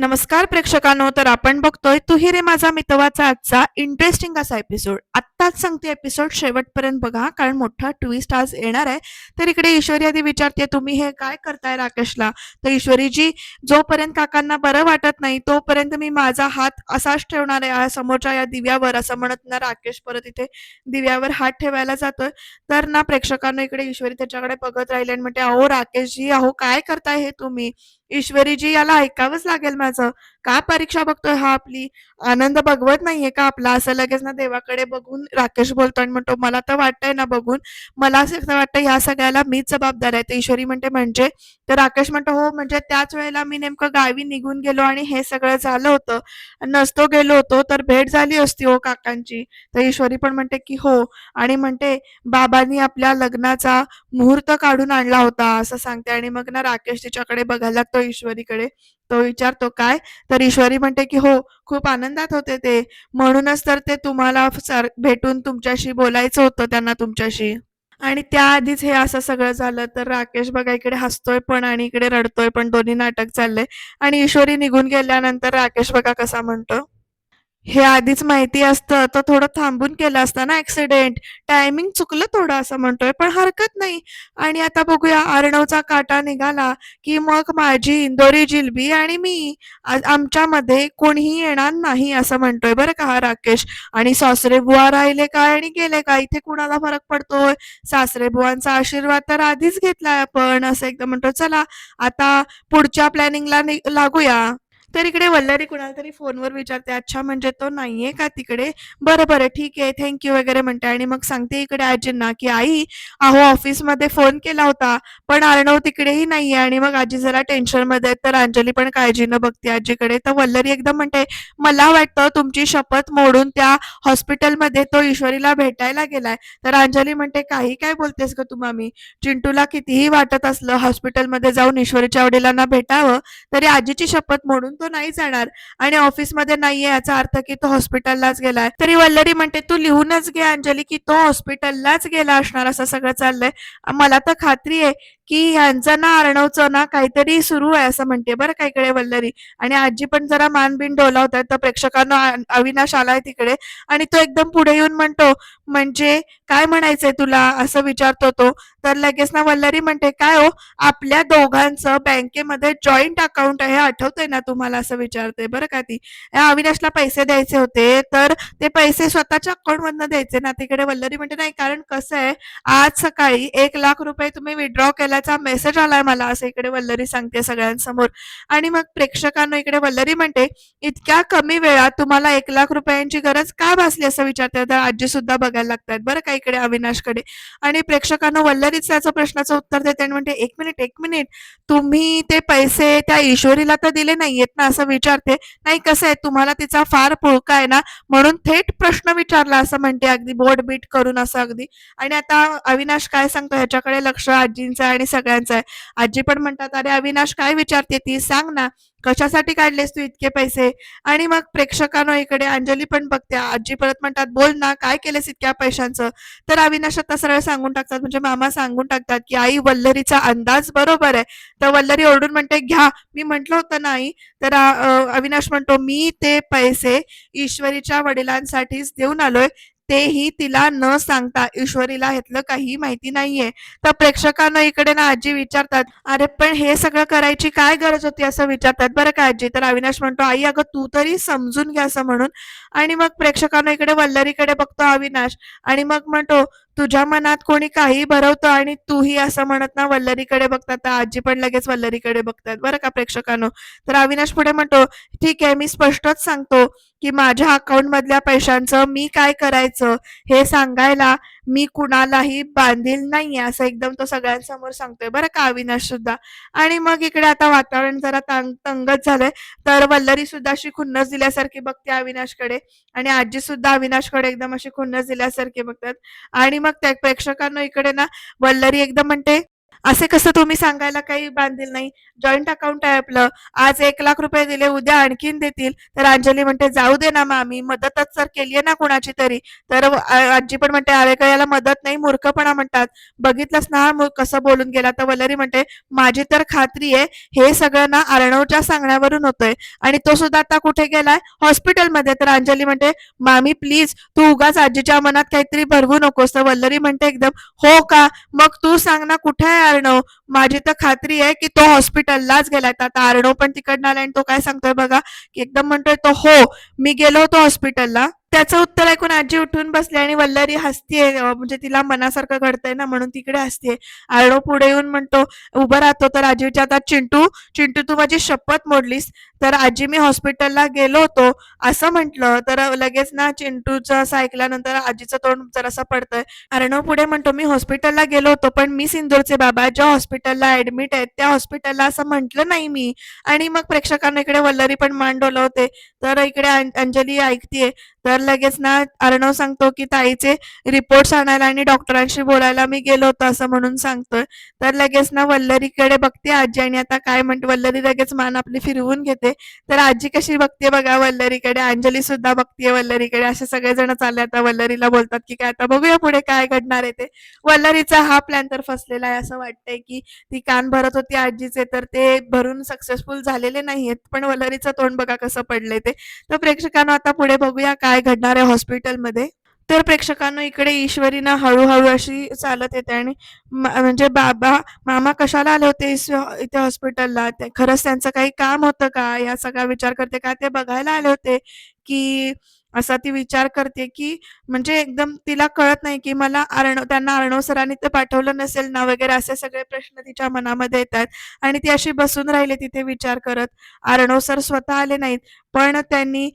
नमस्कार प्रेक्षकांनो तर आपण बघतोय तू रे माझा मितवाचा आजचा इंटरेस्टिंग असा एपिसोड आत्ताच सांगते एपिसोड शेवटपर्यंत बघा कारण मोठा ट्विस्ट आज येणार आहे. तर इकडे ईश्वरी आधी विचारते तुम्ही हे काय करताय राकेशला? तर ईश्वरीजी जोपर्यंत काकांना बरं वाटत नाही तोपर्यंत मी माझा हात असाच ठेवणार आहे. समोरच्या या दिव्यावर असं म्हणत ना राकेश परत इथे दिव्यावर हात ठेवायला जातोय. तर ना प्रेक्षकांना इकडे ईश्वरी त्याच्याकडे बघत राहिले आणि म्हणते अहो राकेशजी अहो काय करताय हे तुम्ही? ईश्वरीजी याला ऐकावंच लागेल माझं. का परीक्षा बघतोय हा आपली? आनंद बघवत नाहीये का आपला? असं लगेच ना देवाकडे बघून राकेश बोलतो आणि म्हणतो मला तर वाटतंय ना बघून. मला असं वाटतं ह्या सगळ्याला मीच जबाबदार आहे. तर ईश्वरी म्हणते म्हणजे? तर राकेश म्हणतो हो म्हणजे त्याच वेळेला मी नेमकं गावी निघून गेलो आणि हे सगळं झालं होतं. नसतो गेलो होतो तर भेट झाली असती हो काकांची. तर ईश्वरी पण म्हणते की हो. आणि म्हणते बाबांनी आपल्या लग्नाचा मुहूर्त काढून आणला होता असं सांगते. आणि मग ना राकेश तिच्याकडे बघायला लागतो ईश्वरीकडे. तो विचारतो काय? तर ईश्वरी म्हणते की हो खूप आनंदात होते ते. म्हणूनच तर ते तुम्हाला सर भेटून तुमच्याशी बोलायचं होतं त्यांना तुमच्याशी. आणि त्याआधीच हे असं सगळं झालं. तर राकेश बघा इकडे हसतोय पण आणि इकडे रडतोय पण. दोन्ही नाटक चाललंय. आणि ईश्वरी निघून गेल्यानंतर राकेश बघा कसा म्हणतो. हे आधीच माहिती असतं तर थोडं थांबून केलं असतं ना ऍक्सिडेंट टायमिंग चुकलं थोडं असं म्हणतोय पण हरकत नाही. आणि आता बघूया आर्णवचा काटा निघाला की मग माझी इंदोरी जिलबी आणि मी आमच्यामध्ये कोणीही येणार नाही असं म्हणतोय बरं का हा राकेश. आणि सासरे बुवा राहिले काय आणि गेले काय? इथे कुणाला फरक पडतोय? सासरे बुवांचा आशीर्वाद तर आधीच घेतलाय आपण असं एकदम म्हणतो चला आता पुढच्या प्लॅनिंगला लागूया. तर इकडे वल्लरी कुणाला तरी फोनवर विचारते अच्छा म्हणजे तो नाहीये का तिकडे? बरं बरं ठीक आहे थँक्यू वगैरे म्हणते. आणि मग सांगते इकडे आजींना की आई अहो ऑफिसमध्ये फोन केला होता पण अर्णव तिकडेही नाहीये. आणि मग आजी जरा टेन्शनमध्ये तर अंजली पण काळजीनं बघते आजीकडे. तर वल्लरी एकदम म्हणते मला वाटतं तुमची शपथ मोडून त्या हॉस्पिटलमध्ये तो ईश्वरीला भेटायला गेलाय. तर अंजली म्हणते काही काय बोलतेस ग तू मी चिंटूला कितीही वाटत असलं हॉस्पिटलमध्ये जाऊन ईश्वरीच्या वडिलांना भेटावं तरी आजीची शपथ मोडून तो नाही जाणार. आणि ऑफिसमध्ये नाहीये याचा अर्थ की तो हॉस्पिटललाच गेलाय. तरी वल्लरी म्हणते तू लिहूनच घे अंजली की तो हॉस्पिटललाच गेला असणार असं सगळं चाललंय. मला तर खात्री आहे की ह्यांचा ना अर्णवचं ना काहीतरी सुरू आहे असं म्हणते बरं का इकडे वल्लरी. आणि आजी पण जरा मानबिन डोलावतात तर प्रेक्षकांना अविनाश आलाय तिकडे. आणि तो एकदम पुढे येऊन म्हणतो म्हणजे काय म्हणायचंय तुला? असं विचारतो तो. तर लगेच ना वल्लरी म्हणते काय हो आपल्या दोघांचं बँकेमध्ये जॉईंट अकाउंट आहे हे आठवतंय ना तुम्हाला? असं विचारते बरं का ती. अविनाशला पैसे द्यायचे होते तर ते पैसे स्वतःच्या अकाउंटमधनं द्यायचे ना? तिकडे वल्लरी म्हणते नाही कारण कसं आहे आज सकाळी एक लाख रुपये तुम्ही विड्रॉ त्याचा मेसेज आलाय मला असं इकडे वल्लरी सांगते सगळ्यांसमोर. आणि मग प्रेक्षकांना इकडे वल्लरी म्हणते इतक्या कमी वेळात तुम्हाला एक लाख रुपयांची गरज का भासली? असं विचारते. तर आजी सुद्धा बघायला लागतात. बरं का इकडे अविनाशकडे. आणि प्रेक्षकांना वल्लरीच त्याचं प्रश्नाचं उत्तर देते आणि म्हणते एक मिनिट एक मिनिट. तुम्ही ते पैसे त्या ईश्वरीला तर दिले नाहीयेत ना? असं विचारते. नाही कसं आहे? तुम्हाला तिचा फार पुळका आहे ना? म्हणून थेट प्रश्न विचारला असं म्हणते अगदी बोर्ड बीट करून असं अगदी. आणि आता अविनाश काय सांगतो? ह्याच्याकडे लक्ष आजींचं आणि सगळ्यांचं आहे. आजी पण म्हणतात अरे अविनाश काय विचारते ती? सांग ना कशासाठी काढलेस तू इतके पैसे? आणि मग प्रेक्षकांना इकडे अंजली पण बघते. आजी परत म्हणतात बोल ना काय केलेस इतक्या पैशांचं? तर अविनाश आता सरळ सांगून टाकतात म्हणजे मामा सांगून टाकतात की आई वल्लरीचा अंदाज बरोबर आहे. तर वल्लरी ओरडून म्हणते घ्या. मी म्हंटल होतं ना आई तर अविनाश म्हणतो मी ते पैसे ईश्वरीच्या वडिलांसाठीच देऊन आलोय. तेही तिला न सांगता ईश्वरीला ह्यातलं काही माहिती नाहीये. तर प्रेक्षकांना इकडे ना आजी विचारतात अरे पण हे सगळं करायची काय गरज होती? असं विचारतात. बरं का आजी? तर अविनाश म्हणतो आई अगं तू तरी समजून घ्या असं म्हणून. आणि मग प्रेक्षकांना इकडे वल्लरीकडे बघतो अविनाश. आणि मग म्हणतो तुझ्या मनात कोणी काही भरवतं आणि तूही असं म्हणत ना वल्लरीकडे बघतात. आजी पण लगेच वल्लरीकडे बघतात. बरं का प्रेक्षकांनो? तर अविनाश पुढे म्हणतो ठीक आहे मी स्पष्टच सांगतो की माझ्या अकाउंट मधल्या पैशांचं मी काय करायचं हे सांगायला मी कुणालाही बांधील नाहीये. असं एकदम तो सगळ्यांसमोर सांगतोय. बरं का अविनाश सुद्धा? आणि मग इकडे आता वातावरण जरा तंग तंगत झालंय. तर वल्लरी सुद्धा अशी खुन्नस दिल्यासारखी बघते अविनाशकडे. आणि आजी सुद्धा अविनाशकडे एकदम अशी खुन्नस दिल्यासारखी बघतात. आणि मग त्या प्रेक्षकांना इकडे ना वल्लरी एकदम म्हणते असे कसं तुम्ही सांगायला काही बांधील नाही? जॉईंट अकाउंट आहे आपलं. आज एक लाख रुपये दिले उद्या आणखीन देतील. तर अंजली म्हणते जाऊ दे ना मामी मदतच तर केली आहे ना कुणाची तरी. तर आजी पण म्हणते अरे का याला मदत नाही मूर्खपणा म्हणतात. बघितलंस ना कसं बोलून गेला. तर वल्लरी म्हणते माझी तर खात्री आहे हे सगळं ना अर्णवच्या सांगण्यावरून होतंय. आणि तो सुद्धा आता कुठे गेलाय? हॉस्पिटलमध्ये. तर अंजली म्हणते मामी प्लीज तू उगाच आजीच्या मनात काहीतरी भरवू नकोस. तर वल्लरी म्हणते एकदम हो का? मग तू सांग ना कुठे आहे अर्णव माझी तर खात्री आहे की तो हॉस्पिटललाच गेलाय. तर आता अर्णव पण तिकडनं आलाय आणि तो काय सांगतोय बघा? की एकदम म्हणतोय तो हो मी गेलो होतो हॉस्पिटलला. त्याचं उत्तर ऐकून आजी उठून बसली आणि वल्लरी हसतीये म्हणजे तिला मनासारखं घडतंय ना म्हणून तिकडे हसतीये अर्णव पुढे येऊन म्हणतो उभं राहतो तर आजीच्या आता चिंटू चिंटू तू माझी शपथ मोडलीस? तर आजी मी हॉस्पिटलला गेलो होतो. असं म्हटलं तर लगेच ना चिंटूचं असं ऐकल्यानंतर आजीचं तोंड जरासं पडतंय. अर्णव पुढे म्हणतो मी हॉस्पिटलला गेलो होतो पण मी सिंदूरचे बाबा ज्या हॉस्पिटलला ऍडमिट आहेत त्या हॉस्पिटलला असं म्हटलं नाही मी. आणि मग प्रेक्षकांना इकडे वल्लरी पण मान डोलवते. तर इकडे अंजली ऐकतीये. तर लगेच ना अर्णव सांगतो की ताईचे रिपोर्ट्स आणायला आणि डॉक्टरांशी बोलायला मी गेलो होतो असं म्हणून सांगतोय. तर लगेच ना वल्लरीकडे बघते आजी आणि आता काय म्हणते वल्लरी लगेच मान आपली फिरवून घेते. तर आजी कशी बघते बघा वल्लरीकडे अंजली सुद्धा बघते वल्लरीकडे. असे सगळेजण चालले आता वल्लरीला बोलतात की काय आता बघूया पुढे काय घडणार आहे ते. वल्लरीचा हा प्लॅन तर फसलेला आहे असं वाटतंय की ती कान भरत होती आजीचे तर ते भरून सक्सेसफुल झालेले नाहीयेत. पण वल्लरीचं तोंड बघा कसं पडलंय ते. तर प्रेक्षकांना आता पुढे बघूया काय घडणाऱ्या हॉस्पिटलमध्ये. तर प्रेक्षकांना इकडे ईश्वरीनं हळूहळू अशी चालत येते आणि म्हणजे बाबा मामा कशाला आले होते इथे हॉस्पिटलला? ते खरंच त्यांचं काही काम होतं का? या सगळा विचार करते का? ते बघायला आले होते की असा ती विचार करते की म्हणजे एकदम तिला कळत नाही की मला अर्णव त्यांना अर्णव सरांनी ते पाठवलं नसेल ना वगैरे असे सगळे प्रश्न तिच्या मनामध्ये येतात आणि ती अशी बसून राहिली तिथे विचार करत. अर्णव सर स्वतः आले नाहीत. पण त्यांनी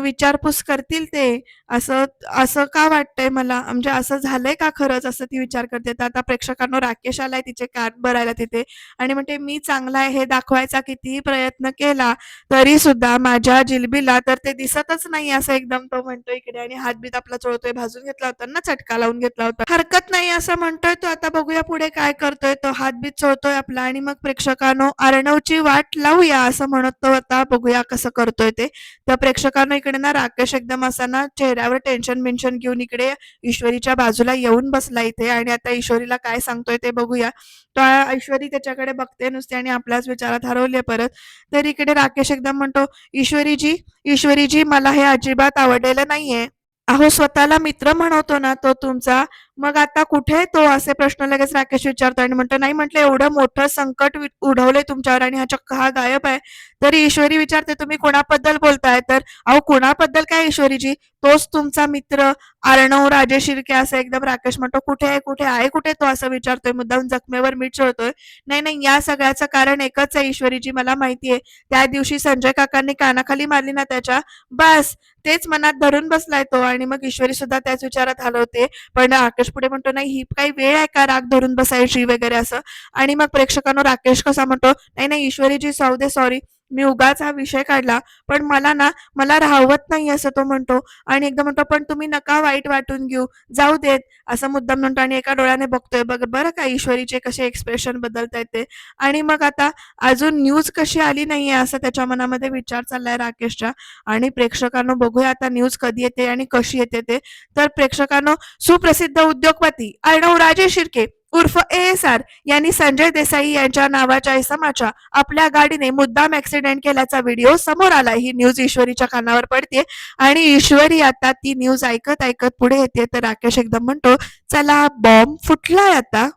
विचारपूस करतील ते. असं असं का वाटतंय मला? म्हणजे असं झालंय का खरंच असं ती विचार करते? तर आता प्रेक्षकांना राकेश आलाय तिचे कार्ड भरायला तिथे. आणि म्हणते मी चांगला आहे हे दाखवायचा कितीही प्रयत्न केला तरी सुद्धा माझ्या जिलबीला तर ते दिसतच नाही असं एकदम तो म्हणतो इकडे. आणि हातबीत आपला चोळतोय भाजून घेतला होता ना चटका लावून घेतला होता. हरकत नाही असं म्हणतोय तो. आता बघूया पुढे काय करतोय तो. हातबीत चोळतोय आपला. आणि मग प्रेक्षकांनो अर्णवची वाट लावूया असं म्हणत तो आता बघूया कसं करतोय येते तर प्रेक्षकांना इकडे ना राकेश एकदम असताना चेहऱ्यावर टेन्शन बिन्शन घेऊन इकडे ईश्वरीच्या बाजूला येऊन बसला इथे. आणि आता ईश्वरीला काय सांगतोय ते बघूया. तर ईश्वरी त्याच्याकडे बघते नुसते आणि आपल्याच विचारात हरवले परत. तर इकडे राकेश एकदम म्हणतो ईश्वरीजी ईश्वरीजी मला हे अजिबात आवडलेलं नाहीये. अहो स्वतःला मित्र म्हणवतो ना तो तुमचा मग आता कुठे तो? असे प्रश्न लगेच राकेश विचारतो आणि म्हणतो नाही म्हटलं एवढं मोठं संकट उडवलंय तुमच्यावर आणि हा चक्क हा गायब आहे. तरी ईश्वरी विचारते तुम्ही कोणाबद्दल बोलताय? तर अहो कोणाबद्दल काय ईश्वरीजी? तोच तुमचा मित्र अर्णव राजे शिर्के असं एकदम राकेश म्हणतो. कुठे आहे? कुठे आहे? कुठे तो? असं विचारतोय. मुद्दाम जखमेवर मीठ चोळतोय नाही नाही या सगळ्याचं कारण एकच आहे ईश्वरीजी मला माहितीये. त्या दिवशी संजय काकांनी कानाखाली मारली ना त्याच्या? बस तेच मनात धरून बसलाय तो. आणि मग ईश्वरी सुद्धा त्याच विचारात हलवते पण राकेश पुढे म्हणतो नाही ही काही वेळ आहे का राग धरून बसायची? वगैरे असं. आणि मग प्रेक्षकांना राकेश कसा म्हणतो नाही नाही ईश्वरीजी साऊ सॉरी मी उगाच हा विषय काढला. पण मला ना मला राहवत नाही असं तो म्हणतो. आणि एकदा म्हणतो पण तुम्ही नका वाईट वाटून घेऊ. जाऊ देत. असं मुद्दाम म्हणतो आणि एका डोळ्याने बघतोय. बघ बरं का ईश्वरीचे कसे एक्सप्रेशन बदलता ते. आणि मग आता अजून न्यूज कशी आली नाहीये असं त्याच्या मनामध्ये विचार चाललाय राकेशच्या आणि प्रेक्षकांनो बघूया आता न्यूज कधी येते आणि कशी येते ते. तर प्रेक्षकांनो सुप्रसिद्ध उद्योगपती अर्णव राजे शिर्के उर्फ ए एस आर यांनी संजय देसाई यांच्या नावाच्या इसमाच्या आपल्या गाडीने मुद्दाम ऍक्सिडेंट केल्याचा व्हिडिओ समोर आला. ही न्यूज ईश्वरीच्या कानावर पडते आणि ईश्वरी आता ती न्यूज ऐकत ऐकत पुढे येते. तर राकेश एकदम म्हणतो चला बॉम्ब फुटलाय आता.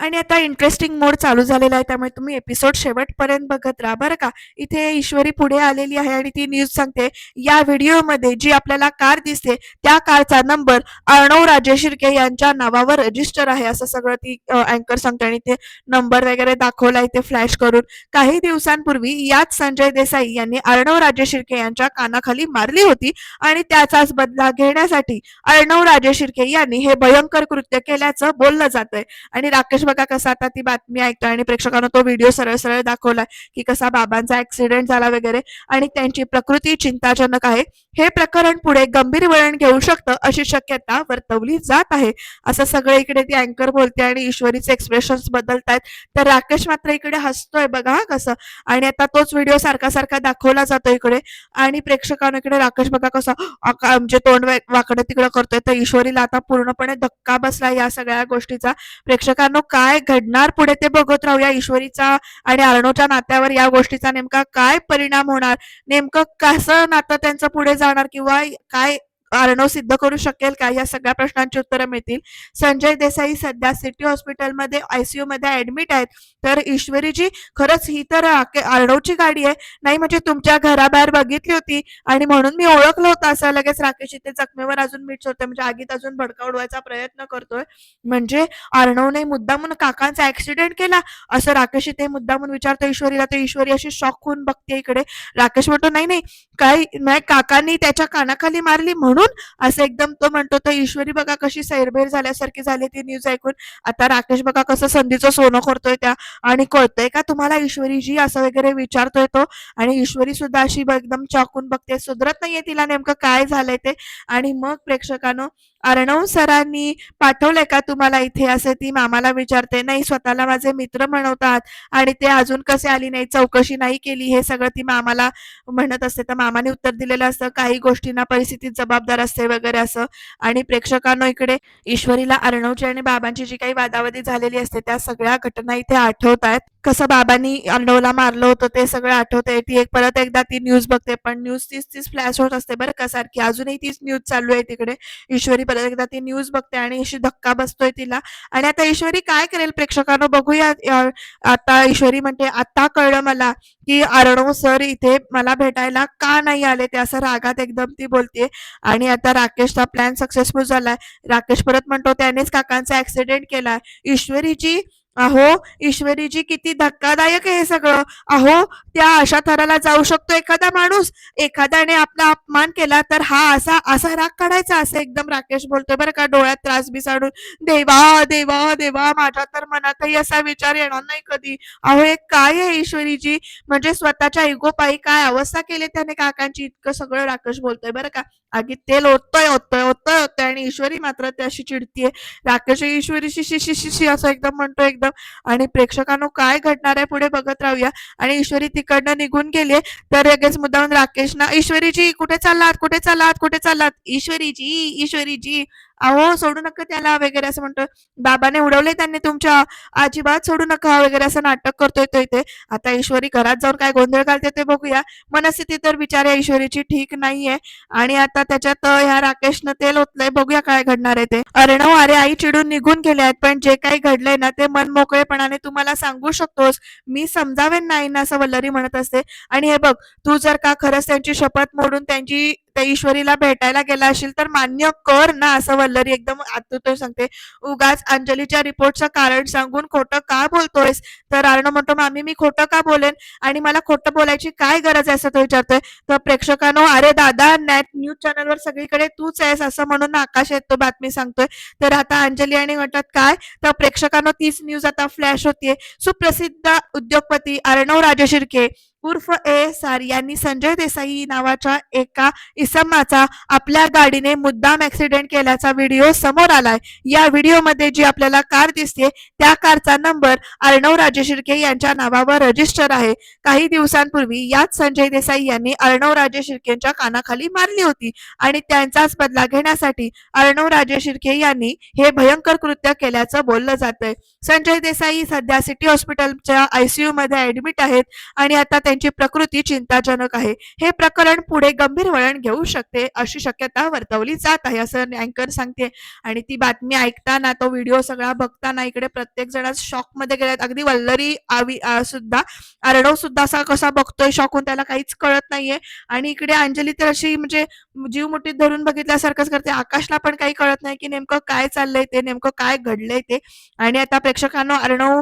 आणि आता इंटरेस्टिंग मोड चालू झालेला आहे त्यामुळे तुम्ही एपिसोड शेवटपर्यंत बघत राहा. बरं का? इथे ईश्वरी पुढे आलेली आहे आणि ती न्यूज सांगते या व्हिडिओमध्ये जी आपल्याला कार दिसते त्या कारचा नंबर अर्णव राजे शिर्के यांच्या नावावर रजिस्टर आहे. असं सगळं ती अँकर सांगते आणि ते नंबर वगैरे दाखवला इथे फ्लॅश करून. काही दिवसांपूर्वी याच संजय देसाई यांनी अर्णव राजे शिर्के यांच्या कानाखाली मारली होती आणि त्याचाच बदला घेण्यासाठी अर्णव राजे शिर्के यांनी हे भयंकर कृत्य केल्याचं बोललं जातंय. आणि राकेश म्हणजे बघा कसा आता ती बातमी ऐकतोय आणि प्रेक्षकांना तो व्हिडिओ सरळ सरळ दाखवलाय की कसा बाबांचा ऍक्सिडेंट झाला वगैरे आणि त्यांची प्रकृती चिंताजनक आहे. हे प्रकरण पुढे गंभीर वळण घेऊ शकतं अशी शक्यता वर्तवली जात आहे. असं सगळं इकडे ती अँकर बोलते आणि ईश्वरीचे एक्सप्रेशन बदलतायत. तर राकेश मात्र इकडे हसतोय बघा हा कसं. आणि आता तोच व्हिडिओ सारखा सारखा दाखवला जातो इकडे. आणि प्रेक्षकांना इकडे राकेश बघा कसा म्हणजे तोंड वाकडं तिकडं करतोय. तर ईश्वरीला आता पूर्णपणे धक्का बसला या सगळ्या गोष्टीचा. प्रेक्षकांनो काय घडणार पुढे ते बघत राहूया ईश्वरीचा आणि अर्णवच्या नात्यावर या गोष्टीचा नेमका काय परिणाम होणार? नेमकं कसं नातं त्यांचं पुढे जाणार किंवा काय अर्णव सिद्ध करू शकेल का? या सगळ्या प्रश्नांची उत्तरं मिळतील. संजय देसाई सध्या सिटी हॉस्पिटलमध्ये आयसीयू मध्ये ऍडमिट आहेत. तर ईश्वरीजी खरंच ही तर अर्णवची गाडी आहे. नाही म्हणजे तुमच्या घराबाहेर बघितली होती आणि म्हणून मी ओळखलं होतं असं लगेच राकेश इथे जखमेवर अजून मीठ होतं. म्हणजे आगीत अजून भडकावडवायचा प्रयत्न करतोय. म्हणजे अर्णवने मुद्दामून काकांचा ऍक्सिडेंट केला असं राकेश इथे मुद्दामून विचारतो ईश्वरीला तर ईश्वरी अशी शॉक होऊन बघते इकडे. राकेश म्हणतो नाही नाही काय नाही काकांनी त्याच्या कानाखाली मारली म्हणून म्हणून असं एकदम तो म्हणतो तर ईश्वरी बघा कशी सैरभैर झाल्यासारखी झाली ती न्यूज ऐकून. आता राकेश बघा कसं संधीचं सोनं करतोय त्या आणि कळतंय का तुम्हाला ईश्वरीजी असं वगैरे विचारतोय तो? आणि ईश्वरी सुद्धा अशी एकदम चाकून बघते. सुधरत नाहीये तिला नेमकं काय झालंय ते? आणि मग प्रेक्षकानं अर्णव सरांनी पाठवलंय का तुम्हाला इथे? असे ती मामाला विचारते. नाही स्वतःला माझे मित्र म्हणवतात आणि ते अजून कसे आली नाही चौकशी नाही केली? हे सगळं ती मामाला म्हणत असते. तर मामाने उत्तर दिलेलं असतं काही गोष्टींना परिस्थितीत जबाबदार असते वगैरे असं. आणि प्रेक्षकांनो इकडे ईश्वरीला अर्णवची आणि बाबांची जी काही वादावादी झालेली असते त्या सगळ्या घटना इथे आठवत आहेत. कसं बाबांनी अर्णवला मारलं होतं ते सगळं आठवतंय. ती एक परत एकदा ती न्यूज बघते. पण न्यूज तीच तीच फ्लॅश होत असते बरं का सारखी. अजूनही तीच न्यूज चालू आहे तिकडे. ईश्वरी परत एकदा ती न्यूज बघते आणि अशी धक्का बसतोय तिला. आणि आता ईश्वरी काय करेल प्रेक्षकांनो? बघूया आता ईश्वरी म्हणते आता कळलं मला की अर्णव सर इथे मला भेटायला का नाही आले? ते असं रागात एकदम ती बोलते. आणि आता राकेशचा प्लॅन सक्सेसफुल झालाय. राकेश परत म्हणतो त्यानेच काकांचा ऍक्सिडेंट केलाय. ईश्वरीची अहो ईश्वरीजी किती धक्कादायक आहे हे सगळं. अहो त्या अशा थराला जाऊ शकतो एखादा माणूस. एखाद्याने आपला अपमान केला तर हा असा असा राग काढायचा असं एकदम राकेश बोलतोय बरं का डोळ्यात त्रास बिसाडून. देवा देवा देवा माझ्या तर मनातही असा विचार येणार नाही कधी. अहो हे काय आहे ईश्वरीजी? म्हणजे स्वतःच्या इगोपायी काय अवस्था केली त्याने काकांची? इतकं सगळं राकेश बोलतोय बरं का. आगीत तेल ओततोय ओततोय ओततोय ओततोय आणि ईश्वरी मात्र त्याशी चिडतीये. राकेश ईश्वरीशी शिशी शिशी असं एकदम म्हणतो एकदम आणि प्रेक्षकांनो काय घडणार आहे पुढे बघत राहूया. आणि ईश्वरी तिकडनं निघून गेलीये. तर लगेच मुद्दाम राकेशना ईश्वरीजी कुठे चाललात? कुठे चाललात? कुठे चाललात? ईश्वरीजी ईश्वरीजी. अहो सोडू नका त्याला वगैरे असं म्हणतोय. बाबाने उडवले त्यांनी तुमच्या अजिबात सोडू नका वगैरे असं नाटक करतोय तो इथे. आता ईश्वरी घरात जाऊन काय गोंधळ घालते ते बघूया. मनस्थिती तर बिचाऱ्या ईश्वरीची ठीक नाहीये. आणि आता त्याच्यात ह्या राकेशनं तेल ओतलंय. बघूया काय घडणार आहे ते. अर्णव अरे आई चिडून निघून गेले आहेत. पण जे काही घडलंय ना ते मन मोकळेपणाने तुम्हाला सांगू शकतोस. मी समजावेन नाही ना असं वल्लरी म्हणत असते. आणि हे बघ तू जर का खरंच त्यांची शपथ मोडून त्यांची त्या ईश्वरीला भेटायला गेला असेल तर मान्य कर ना असं वल्लरी एकदम आतुरतेने सांगते. उगाच अंजलीच्या रिपोर्टचं कारण सांगून खोटं का बोलतोयस? तर अर्णव म्हणतो मामी मी खोटं का बोलेन? आणि मला खोटं बोलायची काय गरज आहे? असं तो विचारतोय. तर प्रेक्षकांनो अरे दादा नॅट न्यूज चॅनलवर सगळीकडे तूच आहेस असं म्हणून आकाश येत तो बातमी सांगतोय. तर आता अंजली आणि म्हणतात काय? तर प्रेक्षकांनो तीच न्यूज आता फ्लॅश होतीये. सुप्रसिद्ध उद्योगपती अर्णव राजशिर्के. उर्फ ए सार यांनी संजय देसाई नावाच्या एका इसमाचा आपल्या गाडीने मुद्दाम ऍक्सिडेंट केल्याचा व्हिडिओ समोर आलाय. या व्हिडिओमध्ये जी आपल्याला कार दिसते त्या कारचा नंबर अर्णव राजशिर्के यांच्या नावावर रजिस्टर आहे. काही दिवसांपूर्वी याच संजय देसाई यांनी अर्णव राजे शिर्केंच्या कानाखाली मारली होती आणि त्यांचाच बदला घेण्यासाठी अर्णव राजे शिर्के यांनी हे भयंकर कृत्य केल्याचं बोललं जात संजय देसाई सध्या सिटी हॉस्पिटलच्या आयसीयू मध्ये ऍडमिट आहेत आणि आता त्यांची प्रकृती चिंताजनक आहे. हे प्रकरण पुढे गंभीर वळण घेऊ शकते अशी शक्यता वर्तवली जात आहे असं अँकर सांगते. आणि ती बातमी ऐकताना तो व्हिडिओ सगळा बघताना इकडे प्रत्येक जण शॉकमध्ये गेल्यात अगदी वल्लरी आवी सुद्धा अर्णव सुद्धा असा कसा बघतोय शॉकून त्याला काहीच कळत नाहीये. आणि इकडे अंजली तर अशी म्हणजे जीव मुठीत धरून बघितल्यासारखंच करते. आकाशला पण काही कळत नाही की नेमकं काय चाललंय ते नेमकं काय घडलंय ते. आणि आता प्रेक्षकांना अर्णव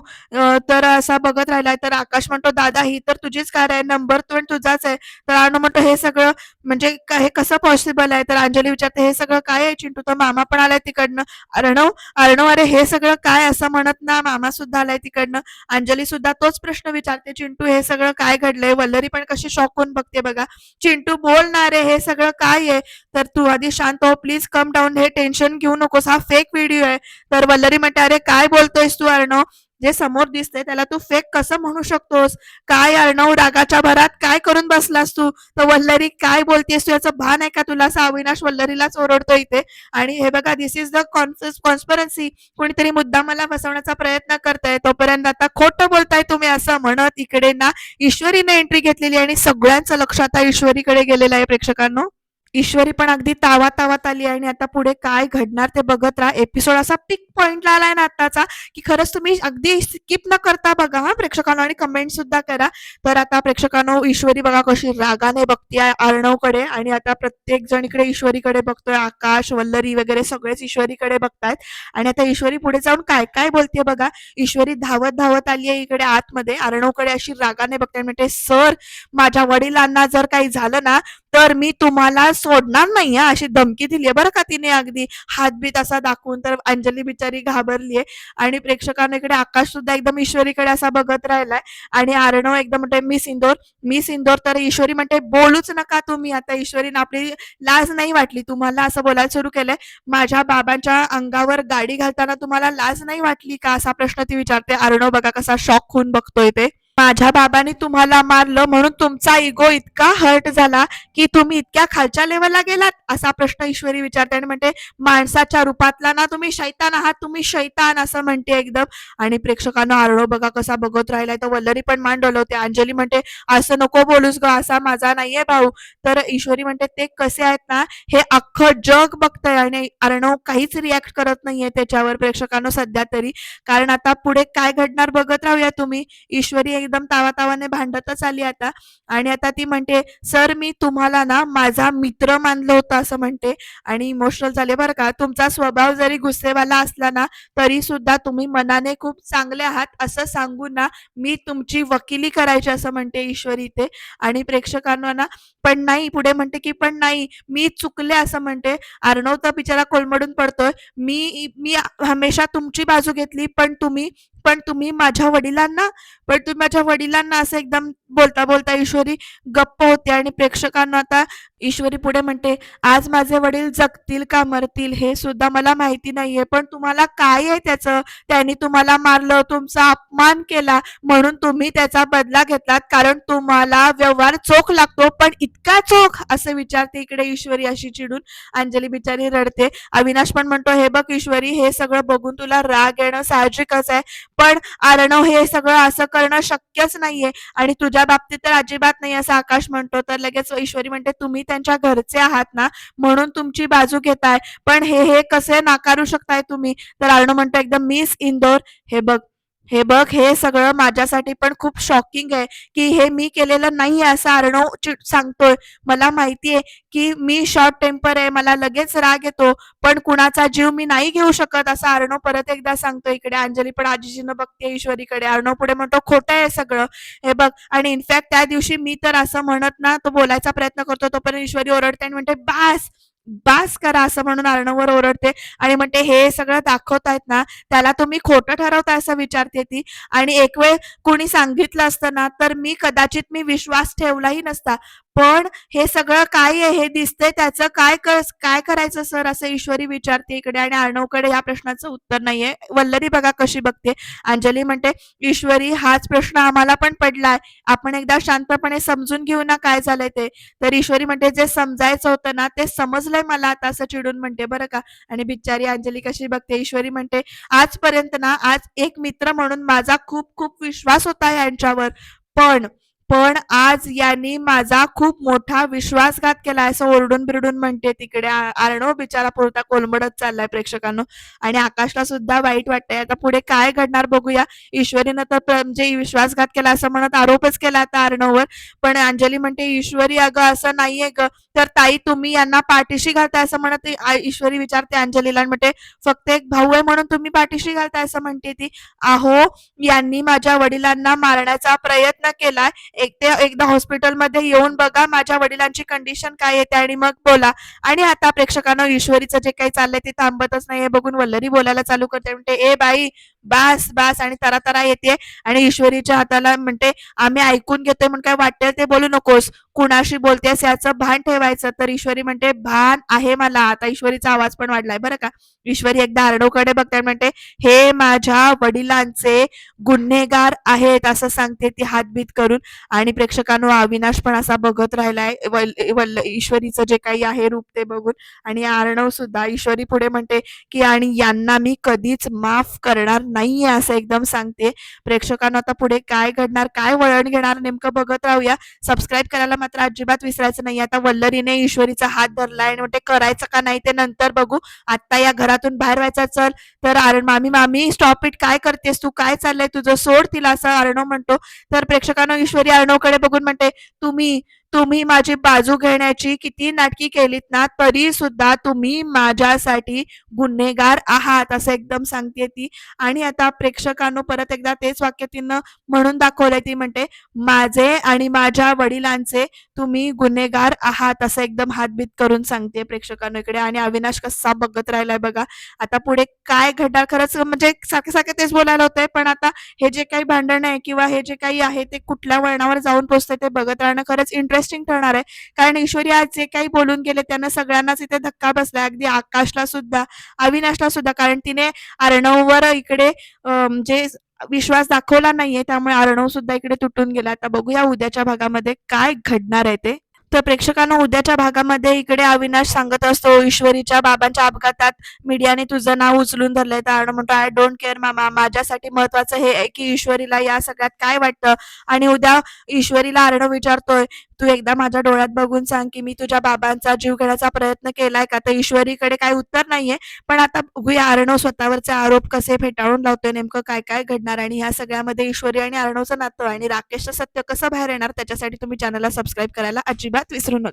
तर असा बघत राहिलाय. तर आकाश म्हणतो दादा ही तर तुझीच काय येणार आहे नंबर पण तुझाच आहे. तर अर्णव म्हणतो हे सगळं म्हणजे हे कसं पॉसिबल आहे? तर अंजली विचारते हे सगळं काय आहे चिंटू? तर मामा पण आलाय तिकडनं. अर्णव अर्णव अरे हे सगळं काय? असं म्हणत ना मामा सुद्धा आलाय तिकडनं. अंजली सुद्धा तोच प्रश्न विचारते चिंटू हे सगळं काय घडलंय? वल्लरी पण कशी शॉक होऊन बघते बघा. चिंटू बोल ना रे हे सगळं काय आहे? तर तू आधी शांत हो प्लीज कम डाऊन हे टेन्शन घेऊ नकोस हा फेक व्हिडिओ आहे. तर वल्लरी म्हणते अरे काय बोलतोयस तू अर्णव? जे समोर दिसते त्याला तू फेक कसं म्हणू शकतोस? काय अर्णव रागाच्या भरात काय करून बसलास तू? तर वल्लरी काय बोलतेस तू? याचं भान आहे का तुला? असं अविनाश वल्लरीलाच ओरडतो इथे. आणि हे बघा दिस इज द कॉन्स्परन्सी कोणीतरी मुद्दा मला फसवण्याचा प्रयत्न करताय. तोपर्यंत आता खोटं बोलताय तुम्ही असं म्हणत इकडे ना. ईश्वरीने एंट्री घेतलेली आणि सगळ्यांचं लक्ष आता ईश्वरीकडे गेलेलं आहे प्रेक्षकांनो. ईश्वरी पण अगदी तावा तावात आली आणि आता पुढे काय घडणार ते बघत राहा. एपिसोड असा पिक पॉइंटला आलाय ना आताचा की खरंच तुम्ही अगदी स्किप न करता बघा हा. प्रेक्षकांनो आणि कमेंट सुद्धा करा. तर आता प्रेक्षकांनो ईश्वरी बघा कशी रागाने बघतीये अर्णवकडे आणि आता प्रत्येक जण इकडे ईश्वरीकडे बघतोय. आकाश वल्लरी वगैरे सगळेच ईश्वरीकडे बघतायत. आणि आता ईश्वरी पुढे जाऊन काय काय बोलतेय बघा. ईश्वरी धावत धावत आली आहे इकडे आतमध्ये. अर्णवकडे अशी रागाने बघते म्हणजे म्हणते सर माझ्या वडिलांना जर काही झालं ना तर मी तुम्हाला सोडणार नाही अशी धमकी दिली आहे बरं का तिने अगदी हातबीत असा दाखवून तर अंजली बिचारी घाबरलीये. आणि प्रेक्षकांना इकडे आकाश सुद्धा एकदम ईश्वरीकडे असा बघत राहिलाय. आणि आर्णव एकदम म्हणते मी सिंदोर मी सिंदोर तर ईश्वरी म्हणते बोलूच नका तुम्ही आता ईश्वरीने आपली लाज नाही वाटली तुम्हाला असं बोलायला सुरू केलंय. माझ्या बाबांच्या अंगावर गाडी घालताना तुम्हाला लाज नाही वाटली का? असा प्रश्न ती विचारते. अर्णव बघा कसा शॉक होऊन बघतोय ते. माझ्या बाबांनी तुम्हाला मारलं म्हणून तुमचा इगो इतका हर्ट झाला की तुम्ही इतक्या खालच्या लेवलला गेलात? असा प्रश्न ईश्वरी विचारते आणि म्हणते माणसाच्या रूपातला ना तुम्ही शैतान आहात तुम्ही शैतान असं म्हणते एकदम. आणि प्रेक्षकांना आरडो बघा कसा बघत राहिलाय. तर वल्लरी पण मान डोलवते अंजली म्हणते असं नको बोलूस ग असा माझा नाहीये भाऊ. तर ईश्वरी म्हणते ते कसे आहेत ना हे अख्खं जग बघतंय. आणि अर्णव काहीच रिॲक्ट करत नाहीये त्याच्यावर प्रेक्षकांना सध्या तरी. कारण आता पुढे काय घडणार बघत राहूया तुम्ही. ईश्वरी एकदम तावातावाने भांडतच आली आता. आणि आता ती म्हणते सर मी तुम्हाला ना माझा मित्र मानलं होतं असं म्हणते. आणि इमोशनल झाले बरं का. तुमचा स्वभाव जरी गुस्सेवाला असला ना तरी सुद्धा तुम्ही मनाने खूप चांगले आहात असं सांगून ना मी तुमची वकिली करायची असं म्हणते ईश्वरी ते आणि प्रेक्षकांना ना पण नाही पुढे म्हणते की पण नाही मी चुकले असं म्हणते. अर्णव तर बिचारा कोलमडून पडतोय. मी मी हमेशा तुमची बाजू घेतली पण तुम्ही पण तुम्ही माझ्या वडिलांना पण तुम्ही माझ्या वडिलांना असं एकदम बोलता बोलता ईश्वरी गप्प होते आणि प्रेक्षकांना आता ईश्वरी पुढे म्हणते आज माझे वडील जगतील का मरतील हे सुद्धा मला माहिती नाहीये पण तुम्हाला काय आहे त्याचं? त्यांनी तुम्हाला मारलं तुमचा अपमान केला म्हणून तुम्ही त्याचा बदला घेतलात कारण तुम्हाला व्यवहार चोख लागतो पण इतका चोख असं विचारते इकडे ईश्वरी अशी चिडून. अंजली बिचारी रडते. अविनाश पण म्हणतो हे बघ ईश्वरी हे सगळं बघून तुला राग येणं साहजिकच आहे पण अर्णव हे सगळं असं करणं शक्यच नाहीये आणि तुझ्या बाबतीत तर अजिबात नाही असं आकाश म्हणतो. तर लगेच ईश्वरी म्हणते तुम्ही त्यांच्या घरचे आहात ना म्हणून तुमची बाजू घेताय. पण हे हे कसे नाकारू शकताय तुम्ही? तर अर्णव म्हणतो एकदम मिस इंदोर. हे बघ हे बघ हे सगळं माझ्यासाठी पण खूप शॉकिंग आहे की हे मी केलेलं नाही असं अर्णव सांगतोय. मला माहितीये की मी शॉर्ट टेम्पर आहे मला लगेच राग येतो पण कुणाचा जीव मी नाही घेऊ शकत असं अर्णव परत एकदा सांगतो इकडे. अंजली पण आजीजीनं बघते ईश्वरीकडे. अर्णव पुढे म्हणतो खोटं आहे सगळं. हे बघ आणि इनफॅक्ट त्या दिवशी मी तर असं म्हणत ना तो बोलायचा प्रयत्न करतो तोपर्यंत ईश्वरी ओरडते आणि म्हणते बास बास करा असं म्हणून अर्णववर ओरडते आणि म्हणते हे सगळं दाखवतायत ना त्याला तुम्ही खोटं ठरवताय असं विचारते ती. आणि एक वेळ कुणी सांगितलं असतं ना तर मी कदाचित मी विश्वास ठेवलाही नसता. पण हे सगळं काय आहे हे दिसतंय त्याचं काय कर काय करायचं सर? असं ईश्वरी विचारते इकडे आणि अर्णवकडे या प्रश्नाचं उत्तर नाहीये. वल्लरी बघा कशी बघते. अंजली म्हणते ईश्वरी हाच प्रश्न आम्हाला पण पडलाय. आपण एकदा शांतपणे समजून घेऊ ना काय झालंय ते. तर ईश्वरी म्हणते जे समजायचं होतं ना ते समजलंय मला. आता असं चिडून म्हणते बरं का? आणि बिचारी अंजली कशी बघते. ईश्वरी म्हणते आजपर्यंत ना आज एक मित्र म्हणून माझा खूप खूप विश्वास होता यांच्यावर. पण पण आज यांनी माझा खूप मोठा विश्वासघात केला. असं ओरडून बिरडून म्हणते तिकडे. आ- अर्णव बिचारा पुरता कोलमडत चाललाय प्रेक्षकांनो. आणि आकाशला सुद्धा वाईट वाटतंय. आता पुढे काय घडणार बघूया. ईश्वरीनं तर म्हणजे विश्वासघात केला असं म्हणत आरोपच केला आता अर्णववर पण अंजली म्हणते ईश्वरी अगं असं नाहीये ग. तर ताई तुम्ही यांना पाठीशी घालताय असं म्हणत ईश्वरी विचारते अंजलीला म्हणते फक्त एक भाऊ आहे म्हणून तुम्ही पाठीशी घालताय असं म्हणते ती. आहो यांनी माझ्या वडिलांना मारण्याचा प्रयत्न केलाय. एकटे एकदा हॉस्पिटलमध्ये येऊन बघा माझ्या वडिलांची कंडिशन काय येते आणि मग बोला. आणि आता प्रेक्षकांना ईश्वरीचं जे काही चाललंय ते थांबतच नाही हे बघून वल्लरी बोलायला चालू करते. म्हणते ए बाई बास बास आणि तरा तरा येते आणि ईश्वरीच्या हाताला म्हणते आम्ही ऐकून घेतोय म्हणून काय वाटेल ते बोलू नकोस. कुणाशी बोलतेस याचं भान ठेवायचं. तर ईश्वरी म्हणते भान आहे मला. आता ईश्वरीचा आवाज पण वाढलाय बरं का. ईश्वरी एकदा आरडोकडे बघते म्हणते हे माझ्या वडिलांचे गुन्हेगार आहेत असं सांगते ती हातभीत करून. आणि प्रेक्षकांनो अविनाश पण असा बघत राहिलाय वल्ल ईश्वरीचं जे काही आहे रूप ते बघून. आणि आर्णव सुद्धा ईश्वरी पुढे म्हणते की आणि यांना मी कधीच माफ करणार नाहीये असं एकदम सांगते. प्रेक्षकांना आता पुढे काय घडणार काय वळण घेणार नेमकं बघत राहूया. सबस्क्राईब करायला मात्र अजिबात विसरायचं नाही आता वल्लरीने ईश्वरीचा हात धरलाय आणि म्हणते करायचं का नाही ते नंतर बघू. आता या घरातून बाहेर व्हायचा चल. तर आरण मामी मामी स्टॉप इट काय करतेस तू? काय चाललंय तुझं? सोड तिला असं अर्णव म्हणतो. तर प्रेक्षकांना ईश्वरी अर्णवकडे बघून म्हणते तुम्ही तुम्ही माझी बाजू घेण्याची किती नाटकी केलीत ना तरी सुद्धा तुम्ही माझ्यासाठी गुन्हेगार आहात असं एकदम सांगते ती. आणि आता प्रेक्षकांनो परत एकदा तेच वाक्य तिनं म्हणून दाखवलंय ती म्हणते माझे आणि माझ्या वडिलांचे तुम्ही गुन्हेगार आहात असं एकदम हातबीत करून सांगते प्रेक्षकांनो इकडे. आणि अविनाश कसा बघत राहिलाय बघा. आता पुढे काय घडणार? खरंच म्हणजे सारखे सारखे तेच बोलायला होतंय पण आता हे जे काही भांडण आहे किंवा हे जे काही आहे ते कुठल्या वळणावर जाऊन पोचते ते बघत राहणं खरंच इंटरेस्ट इंटरेस्टिंग ठरणार आहे. कारण ईश्वरी आज जे काही बोलून गेले त्यांना सगळ्यांनाच इथे धक्का बसलाय अगदी आकाशला सुद्धा अविनाशला सुद्धा. कारण तिने अर्णववर इकडे जे विश्वास दाखवला नाहीये त्यामुळे अर्णव सुद्धा इकडे तुटून गेला. आता बघूया उद्याच्या भागामध्ये काय घडणार आहे ते. तर प्रेक्षकांना उद्याच्या भागामध्ये इकडे अविनाश सांगत असतो ईश्वरीच्या बाबांच्या अपघातात मीडियाने तुझं नाव उचलून धरलंय. तर अर्णव म्हणतो आय डोंट केअर मामा. माझ्यासाठी महत्वाचं हे आहे की ईश्वरीला या सगळ्यात काय वाटतं? आणि उद्या ईश्वरीला अर्णव विचारतोय तू एकदा माझ्या डोळ्यात बघून सांग की मी तुझ्या बाबांचा जीव घेण्याचा प्रयत्न केलाय का? तर ईश्वरीकडे काही उत्तर नाहीये. पण आता बघूया अर्णव स्वतःवरचे आरोप कसे फेटाळून लावतोय नेमकं काय काय घडणार? आणि ह्या सगळ्यामध्ये ईश्वरी आणि अर्णवचं नातं आणि राकेशचं सत्य कसं बाहेर येणार? त्याच्यासाठी तुम्ही चॅनलला सबस्क्राईब करायला अजिबात विसरू नका.